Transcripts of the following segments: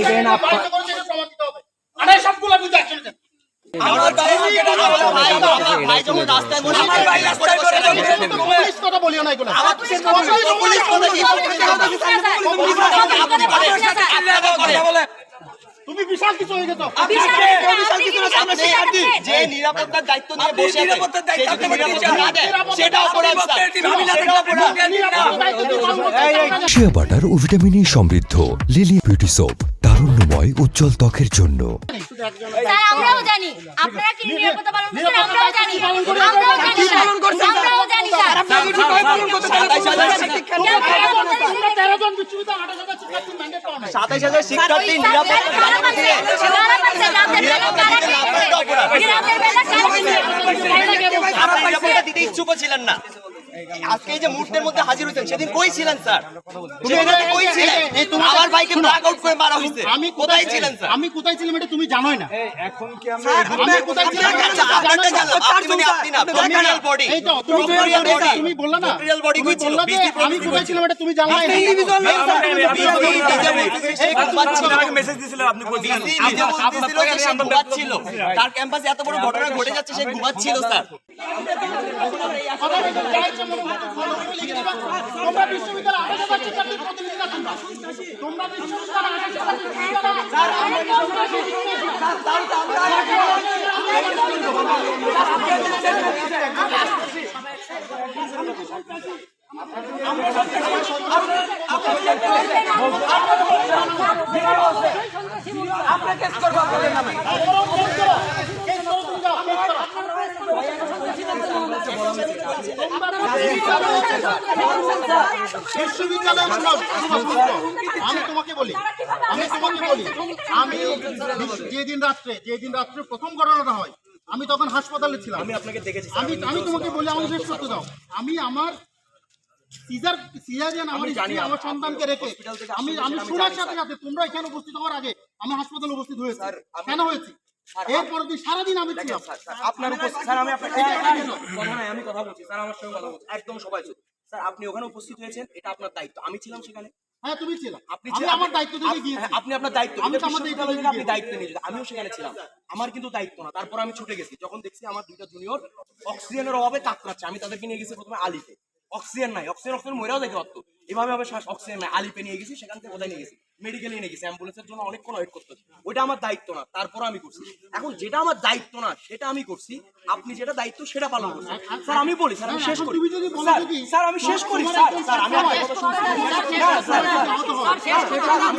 এখানে না বাড়িতে করেছে এটা প্রমাণ দিতে হবে। আরে সবগুলো বুঝে অ্যাকশন নেন আমার ভাই আমার ভাই আমার ভাই যখন রাস্তায় বসে আমার ভাই রাস্তায় বসে আছে। পুলিশ কথা বলিও না এগুলো। আমার পুলিশ কথা কি কথা বলে। তুমি বিশাল কিছু হয়ে গেছো। যে নিরাপত্তার দায়িত্ব নিয়ে বসে নিরাপত্তার দায়িত্ব আপনি সেটা অপরাধ। স্যার। শিয়া বাটার ও ভিটামিনে সমৃদ্ধ লিলি বিউটি সোপ তারুণ্যময় উজ্জ্বল ত্বকের জন্য। আমরাও জানি। আপনারা কি নিরাপত্তা পালন করছেন? আমরাও জানি। আমরাও জানি আমরাও জানি সাতাইশ হাজার শিক্ষার্থী- নিরাপত্তা দিতে ছিলেন না আজকে এই যে মুহূর্তের মধ্যে হাজির হয়েছেন সেদিন কই ছিলেন স্যার? তুমি কই ছিলেন? আমার ভাইকে ব্ল্যাক আউট করে মারা হয়েছে। আমি কোথায় ছিলেন স্যার? আমি কোথায় ছিলাম এটা তুমি জানোই না। এখন কি আমি কোথায় ছিলাম এটা তুমি। আপনি আপনি না। এই তো বললা না কই ছিল? বললা যে BC আমি কোথায় ছিলাম এটা তুমি জানলাই না। Individual না, স্যার। BC নিজে বলতেছে মেসেজ দিছিলেন আপনি BC নিজে বলতেছিল যে সে ঘুমাচ্ছিল। তার ক্যাম্পাসে এত বড় ঘটনা ঘটে যাচ্ছে সে ঘুমাচ্ছিল স্যার। তোমরা বিশ্ববিদ্যালয় আঠাশ হাজার শিক্ষার্থীর প্রতিনিধি না তোমরা তোমরা বিশ্ববিদ্যালয় আঠাশ হাজার শিক্ষার্থী বিশ্ববিদ্যালয় শোনো, শোনো, আমি তোমাকে বলি আমি তোমাকে বলি আমি যেদিন রাত্রে যেদিন রাত্রে প্রথম ঘটনাটা হয় আমি তখন হাসপাতালে ছিলাম আমি আপনাকে দেখেছি আমি আমি তোমাকে বলি আমাকে শেষ করতে দাও আমি আমার সিজার সিজারিয়ান আমার স্ত্রী আমার সন্তানকে রেখে আমি আমি শোনার সাথে সাথে তোমরা এখানে উপস্থিত হওয়ার আগে আমি হাসপাতালে উপস্থিত হয়েছি কেন হয়েছি এরপর দিন সারাদিন আমি ছিলাম। আপনার উপস্থিত স্যার আমি? কথা নাই আমি কথা বলছি স্যার আমার সঙ্গে কথা বলছি একদম সবাই চুপ। স্যার আপনি ওখানে উপস্থিত হয়েছেন এটা আপনার দায়িত্ব। আমি ছিলাম সেখানে। হ্যাঁ তুমি ছিল। আপনি আমি আমার দায়িত্ব থেকে আপ- হ্যাঁ, আপনি আপনার দায়িত্ব। আমি আমার দায়িত্ব আপনি দায়িত্ব নিয়েছেন আমিও সেখানে ছিলাম। আমার কিন্তু দায়িত্ব না। তারপর আমি ছুটে গেছি। যখন দেখছি আমার দুইটা জুনিয়র অক্সিজেনের অভাবে কাতরাচ্ছে আমি তাদেরকে নিয়ে গেছি প্রথমে আলিতে। অক্সিজেন নাই অক্সিজেন অক্সিজেন মরেও যেতে পারতো এভাবে হবে শ্বাস অক্সিজেন আলিপে নিয়ে গেছি সেখান থেকে কোথায় নিয়ে গেছি মেডিকেলে নিয়ে গেছি অ্যাম্বুলেন্সের জন্য অনেকক্ষণ ওয়েট করতে হচ্ছে। ওইটা আমার দায়িত্ব না তারপর আমি করছি এখন যেটা আমার দায়িত্ব না সেটা আমি করছি আপনি যেটা দায়িত্ব সেটা পালন করছেন স্যার আমি বলি স্যার আমি শেষ করি স্যার, আমি শেষ করি স্যার স্যার আমি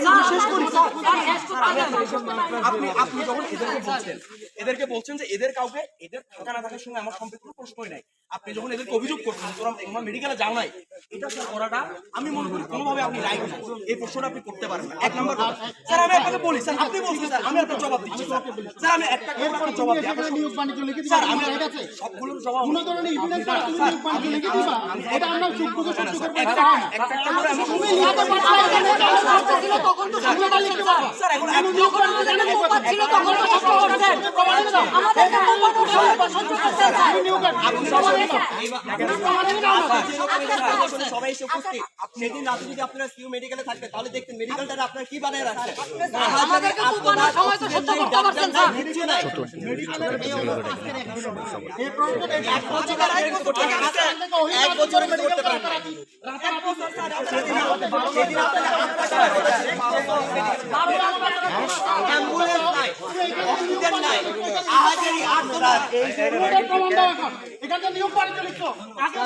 আমি শেষ করি আমি আপনি আপনি যখন এদেরকে বলছেন এদেরকে বলছেন যে এদের কাউকে এদের থাকা না থাকার সঙ্গে আমার সম্পর্ক প্রশ্নই নাই আপনি যখন এদেরকে অভিযোগ করছেন তোমরা মেডিকেলে যাও নাই এটা করাটা আমি মনে করি কোনোভাবে আপনি রাইট নাই এই প্রশ্নটা আপনি করতে পারেন না এক নম্বর স্যার আমি আপনাকে বলি স্যার আপনি বলছেন স্যার আমি আপনার জবাব দিচ্ছি স্যার স্যার আমি একটা করে জবাব দিই আপনার নিয়োগ বাণিজ্য লিখে স্যার আমি কাছে সবগুলোর জবাব কোনো ধরনের evidence ছাড়া তুমি নিয়োগ বাণিজ্য লিখে দিবা এটা আমরা যোগ্য সহ্য করব একটা একটা করে আমি তুমি লিখতে পারছ না, তখন তো সামনেটা লিখতে পারো স্যার এখন আমি যখন আমাদের উপর ছিল তখন তো কষ্ট করছেন আমাদের আপনি সবাই এসে উপস্থিত সেদিন রাতে যদি আপনারা সিউ মেডিকেলে থাকতেন তাহলে দেখতেন মেডিকেলটা আপনারা কি বানিয়ে রাখছেন এক বছর করতে পারেন অ্যাম্বুলেন্স অক্সিজেন নাই আহাজারি আটদার রোডের প্রমাণ দাও এখন। এখানে যে নিয়োগ বাণিজ্য লিখছো, আগে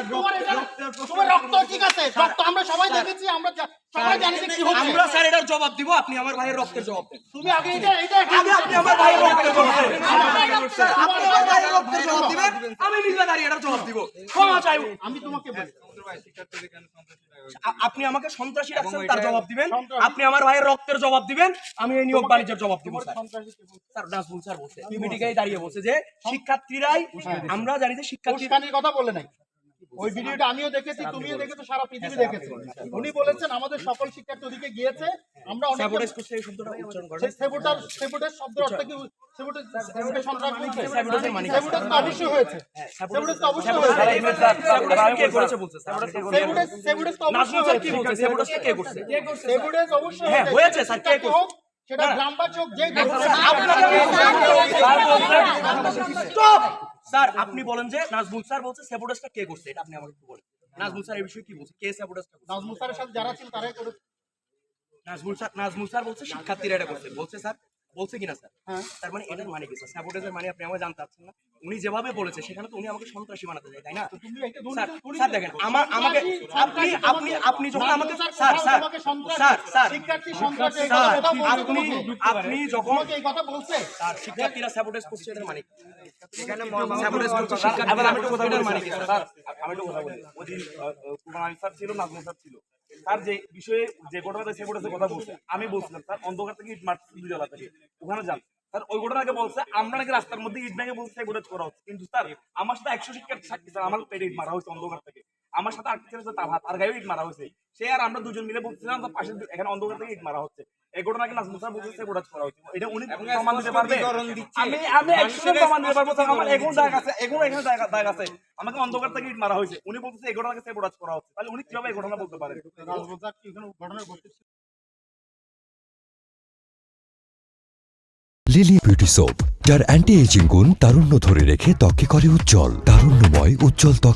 তোমার রক্ত ঠিক আছে রক্ত আমরা সবাই দেখেছি আমরা সবাই জানি যে কি হচ্ছে আমরা স্যার এটার জবাব দিব আপনি আমার ভাইয়ের রক্তের জবাব দেন। তুমি আগে এটা এটা আগে আপনি আমার ভাইয়ের রক্তের জবাব দেন। আপনি আমার ভাইয়ের রক্তের জবাব দিবেন আমি নিজে দাঁড়িয়ে এটার জবাব দিব। ক্ষমা আমি তোমাকে বলি। আপনি আমাকে সন্ত্রাসী রাখছেন তার জবাব দিবেন। আপনি আমার ভাইয়ের রক্তের জবাব দিবেন আমি এই নিয়োগ বাণিজ্যের জবাব দিব স্যার। স্যার নাজমুল স্যার বলছে। মিটিংয়ে দাঁড়িয়ে বলছে যে শিক্ষার্থীরাই আমরা জানি যে শিক্ষার্থী কথা বলে নাই। ওই ভিডিওটা আমিও দেখেছি তুমিও দেখেছ সারা পৃথিবী দেখেছে উনি বলেছেন আমাদের সকল শিক্ষার্থী ওদিকে গিয়েছে আমরা অনেক সেবুটার সেবুটার শব্দ অর্থ কি মানে হয়েছে স্যার কি করছে হ্যাঁ, সেটা যেই স্টপ স্যার আপনি বলেন যে নাজমুল স্যার বলছে স্যাবোটাসটা কে করছে? এটা আপনি আমাকে একটু বলেন। নাজমুল স্যার এই বিষয়ে কি বলছে? কে স্যাবোটাসটা করছে? নাজমুল স্যারের সাথে যারা ছিল তারাই করেছে নাজমুল স্যার নাজমুল স্যার বলছে শিক্ষার্থীরা এটা করছে। বলছে স্যার বলছে কিনা স্যার? হ্যাঁ। তার মানে এটার মানে কি স্যার? স্যাবোটাসের মানে আপনি আমাকে জানতে চাচ্ছেন না। উনি যেভাবে বলেছে সেখানে তো উনি আমাকে সন্ত্রাসী বানাতে চায় তাই না? স্যার দেখেন আমার আমাকে আপনি আপনি আপনি যখন আমাকে স্যার স্যার স্যার স্যার শিক্ষার্থী সন্ত্রাসী স্যার আপনি আপনি যখন এই কথা বলছে। স্যার শিক্ষার্থীরা স্যাবোটাস করছে এটার মানে আমি স্যার। যে বিষয়ে যে ঘটনাটা সে ঘটেছে কথা বলছে। বলছিলাম স্যার অন্ধকার থেকে ইট মারছে দুজলা থেকে। ওখানে যান। স্যার ওই ঘটনাকে বলছে আমরা নাকি রাস্তার মধ্যে ইট ভেঙে বলছে সেগুলো করা হচ্ছে। কিন্তু স্যার আমার সাথে একশো শিক্ষার্থী স্যার আমার পেটে ইট মারা হয়েছে অন্ধকার থেকে। আমার সাথে আটকে ছিল তার হাত আর গায়ে ইট মারা হয়েছে। সে আর আমরা দুজন মিলে বলছিলাম যে পাশে এখানে অন্ধকার থেকে ইট মারা হচ্ছে। এই ঘটনাকে নাজমুল স্যার বলছে সেগুলো করা হচ্ছে এটা উনি প্রমাণ দিতে পারবে? আমি আমি একশো প্রমাণ দিতে পারব আমার এখন দাগ আছে। এখন এখানে দাগ দাগ আছে। আমাকে অন্ধকার থেকে ইট মারা হয়েছে। উনি বলছে এই ঘটনাকে সেবোরাজ করা হচ্ছে। তাহলে উনি কীভাবে এই ঘটনা বলতে পারেন? নাজমুল স্যার কি এখানে ঘটনার উপস্থিত ছিল? লিলি বিউটি সোপ যার অ্যান্টি এজিং গুণ তারুণ্য ধরে রেখে ত্বকে করে উজ্জ্বল তারুণ্যময় উজ্জ্বল ত্বক